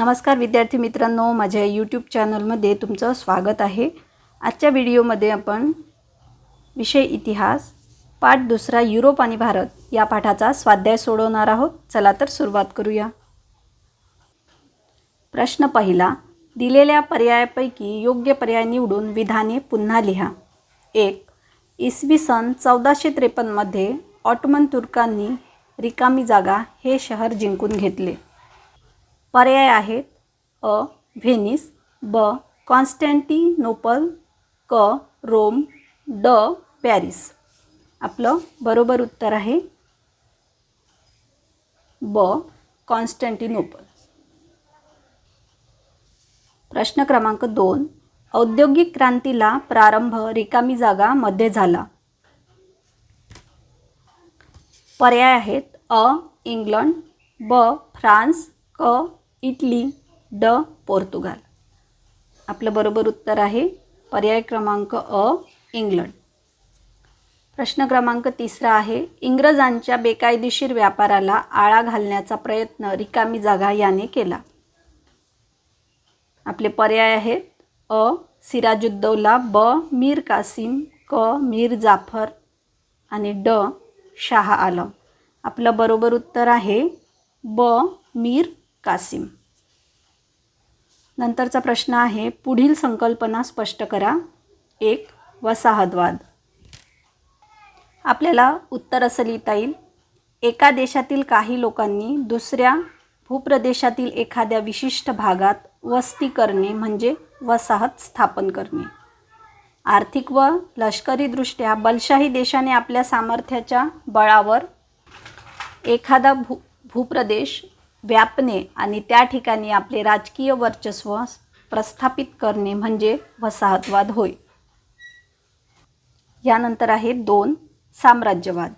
नमस्कार विद्यार्थी मित्रांनो माझ्या यूट्यूब चॅनलमध्ये तुमचं स्वागत आहे. आजच्या व्हिडिओमध्ये आपण विषय इतिहास पाठ दुसरा युरोप आणि भारत या पाठाचा स्वाध्याय सोडवणार आहोत. चला तर सुरुवात करूया. प्रश्न पहिला दिलेल्या पर्यायापैकी योग्य पर्याय निवडून विधाने पुन्हा लिहा. एक इसवी सन चौदाशे त्रेपन्नमध्ये ऑटोमन तुर्कांनी रिकामी जागा हे शहर जिंकून घेतले. पर्याय आहेत. अ व्हेनिस ब कॉन्स्टँटिनोपल क रोम ड पॅरिस. आपलं बरोबर उत्तर आहे ब कॉन्स्टँटिनोपल प्रश्न क्रमांक दोन. औद्योगिक क्रांतीला प्रारंभ रिकामी जागा मध्ये झाला. पर्याय आहेत. अ इंग्लंड ब फ्रान्स क इटली ड पोर्तुगाल. आपलं बरोबर उत्तर आहे पर्याय क्रमांक अ इंग्लंड. प्रश्न क्रमांक तिसरा आहे इंग्रजांच्या बेकायदेशीर व्यापाराला आळा घालण्याचा प्रयत्न रिकामी जागा याने केला. आपले पर्याय आहेत अ सिराजुद्दौला ब मीर कासिम क मीर जाफर आणि ड शाह आलम. आपलं बरोबर उत्तर आहे ब मीर कासिम. नंतरचा प्रश्न आहे पुढील संकल्पना स्पष्ट करा. एक वसाहतवाद. आपल्याला उत्तर असं लिहिता येईल एका देशातील काही लोकांनी दुसऱ्या भूप्रदेशातील एखाद्या विशिष्ट भागात वस्ती करणे म्हणजे वसाहत स्थापन करणे. आर्थिक व लष्करीदृष्ट्या बलशाही देशाने आपल्या सामर्थ्याच्या बळावर एखादा भू भूप्रदेश व्यापणे आणि त्या ठिकाणी आपले राजकीय वर्चस्व प्रस्थापित करणे म्हणजे वसाहतवाद होय. यानंतर आहे दोन साम्राज्यवाद.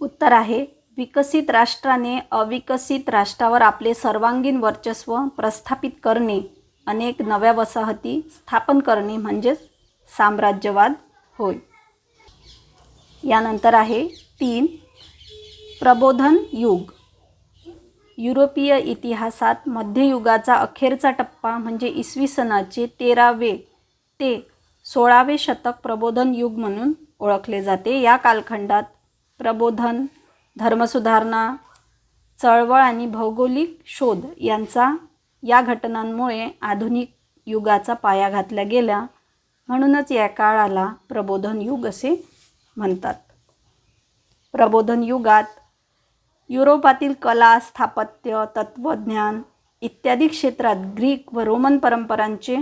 उत्तर आहे विकसित राष्ट्राने अविकसित राष्ट्रावर आपले सर्वांगीण वर्चस्व प्रस्थापित करणे अनेक नव्या वसाहती स्थापन करणे म्हणजेच साम्राज्यवाद होय. यानंतर आहे तीन प्रबोधन युग. युरोपीय इतिहासात मध्ययुगाचा अखेरचा टप्पा म्हणजे इसवी सनाचे तेरावे ते सोळावे शतक प्रबोधन युग म्हणून ओळखले जाते. या कालखंडात प्रबोधन धर्मसुधारणा चळवळ आणि भौगोलिक शोध यांचा या घटनांमुळे आधुनिक युगाचा पाया घातला गेला म्हणूनच या काळाला प्रबोधन युग असे म्हणतात. प्रबोधन युगात युरोपातील कला स्थापत्य तत्त्वज्ञान इत्यादी क्षेत्रात ग्रीक व रोमन परंपरांचे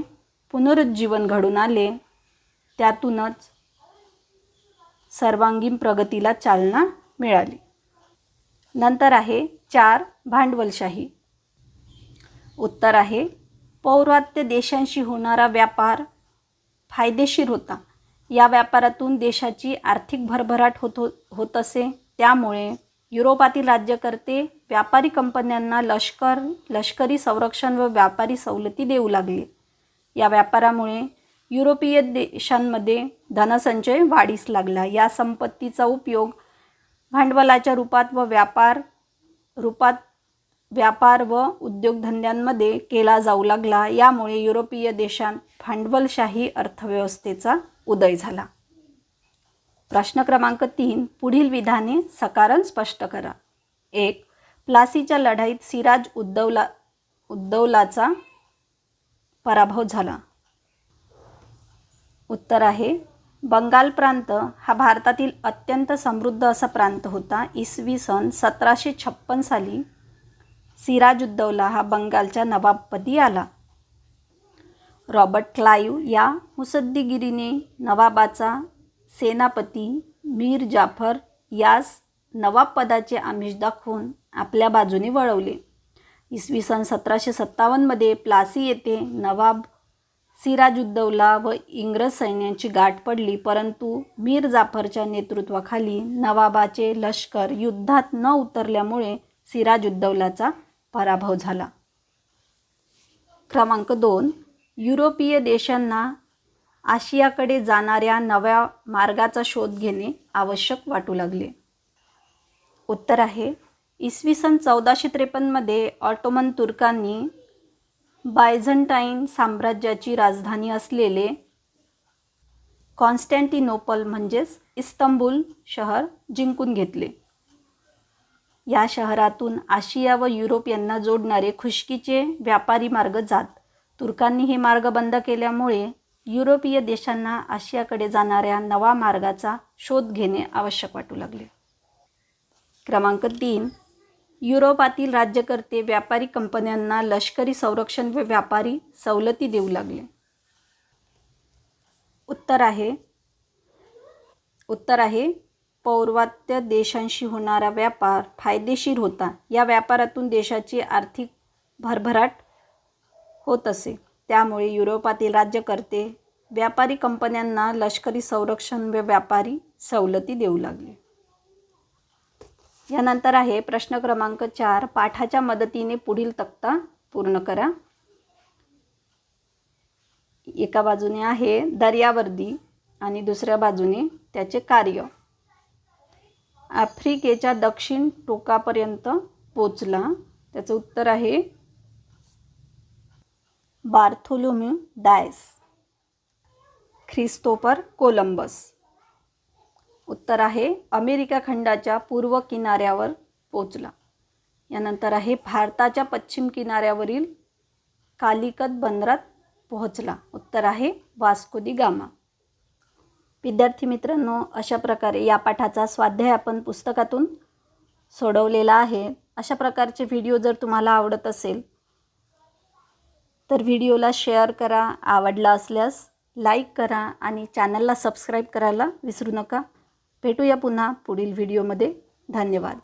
पुनरुज्जीवन घडून आले. त्यातूनच सर्वांगीण प्रगतीला चालना मिळाली. नंतर आहे चार भांडवलशाही. उत्तर आहे पौर्वात्य देशांशी होणारा व्यापार फायदेशीर होता. या व्यापारातून देशाची आर्थिक भरभराट होत हो होत असे. त्यामुळे युरोपातील राज्यकर्ते व्यापारी कंपन्यांना लष्कर लष्करी संरक्षण व व्यापारी सवलती देऊ लागले. या व्यापारामुळे युरोपीय देशांमध्ये धनसंचय वाढीस लागला. या संपत्तीचा उपयोग भांडवलाच्या रूपात व व्यापार रूपात व्यापार व उद्योगधंद्यांमध्ये केला जाऊ लागला. यामुळे युरोपीय देशांत भांडवलशाही अर्थव्यवस्थेचा उदय झाला. प्रश्न क्रमांक तीन पुढील विधाने सकारण स्पष्ट करा. एक प्लासीच्या लढाईत सिराज उद्दौला उद्दौलाचा पराभव झाला. उत्तर आहे बंगाल प्रांत हा भारतातील अत्यंत समृद्ध असा प्रांत होता. इसवी सन सतराशे छप्पन साली सिराज उद्दौला हा बंगालच्या नवाबपदी आला. रॉबर्ट क्लाईव्ह या मुसद्दीगिरीने नवाबाचा सेनापती मीर जाफर यास नवाबपदाचे आमिष दाखवून आपल्या बाजूने वळवले. इसवी सन सतराशे सत्तावन्नमध्ये प्लासी येथे नवाब सिराजुद्दौला व इंग्रज सैन्यांची गाठ पडली परंतु मीर जाफरच्या नेतृत्वाखाली नवाबाचे लष्कर युद्धात न उतरल्यामुळे सिराजुद्दौलाचा पराभव झाला. क्रमांक दोन युरोपीय देशांना आशियाकडे जाणाऱ्या नव्या मार्गाचा शोध घेणे आवश्यक वाटू लागले. उत्तर आहे इसवी सन चौदाशे त्रेपन्नमध्ये ऑटोमन तुर्कांनी बायझंटाईन साम्राज्याची राजधानी असलेले कॉन्स्टँटिनोपल म्हणजेच इस्तंबूल शहर जिंकून घेतले. या शहरातून आशिया व युरोप यांना जोडणारे खुशकीचे व्यापारी मार्ग जात. तुर्कांनी हे मार्ग बंद केल्यामुळे युरोपीय देशांना आशियाकडे जाणाऱ्या नवा मार्गाचा शोध घेणे आवश्यक वाटू लागले. क्रमांक तीन युरोपातील राज्यकर्ते व्यापारी कंपन्यांना लष्करी संरक्षण व व्यापारी सवलती देऊ लागले. उत्तर आहे उत्तर आहे पौर्वात्य देशांशी होणारा व्यापार फायदेशीर होता. या व्यापारातून देशाची आर्थिक भरभराट होत असे. त्यामुळे युरोपातील राज्यकर्ते व्यापारी कंपन्यांना लष्करी संरक्षण व व्यापारी सवलती देऊ लागले. यानंतर आहे प्रश्न क्रमांक चार. पाठाच्या मदतीने पुढील तक्ता पूर्ण करा. एका बाजूने आहे दर्यावर्दी आणि दुसऱ्या बाजूने त्याचे कार्य. आफ्रिकेच्या दक्षिण टोकापर्यंत पोचला. त्याचं उत्तर आहे बार्थोलोम्यू डायस. ख्रिस्तोपर कोलंबस. उत्तर आहे अमेरिका खंडाच्या पूर्व किनाऱ्यावर पोचला. यानंतर आहे भारताच्या पश्चिम किनाऱ्यावरील कालिकत बंदरात पोहोचला. उत्तर आहे वास्को दी गामा. विद्यार्थी मित्रांनो अशा प्रकारे या पाठाचा स्वाध्याय आपण पुस्तकातून सोडवलेला आहे. अशा प्रकारचे व्हिडिओ जर तुम्हाला आवडत असेल तर व्हिडिओला शेअर करा आवडला असल्यास लाईक करा आणि चॅनलला सबस्क्राईब करायला विसरू नका. भेटूया पुन्हा पुढील व्हिडिओमध्ये. धन्यवाद.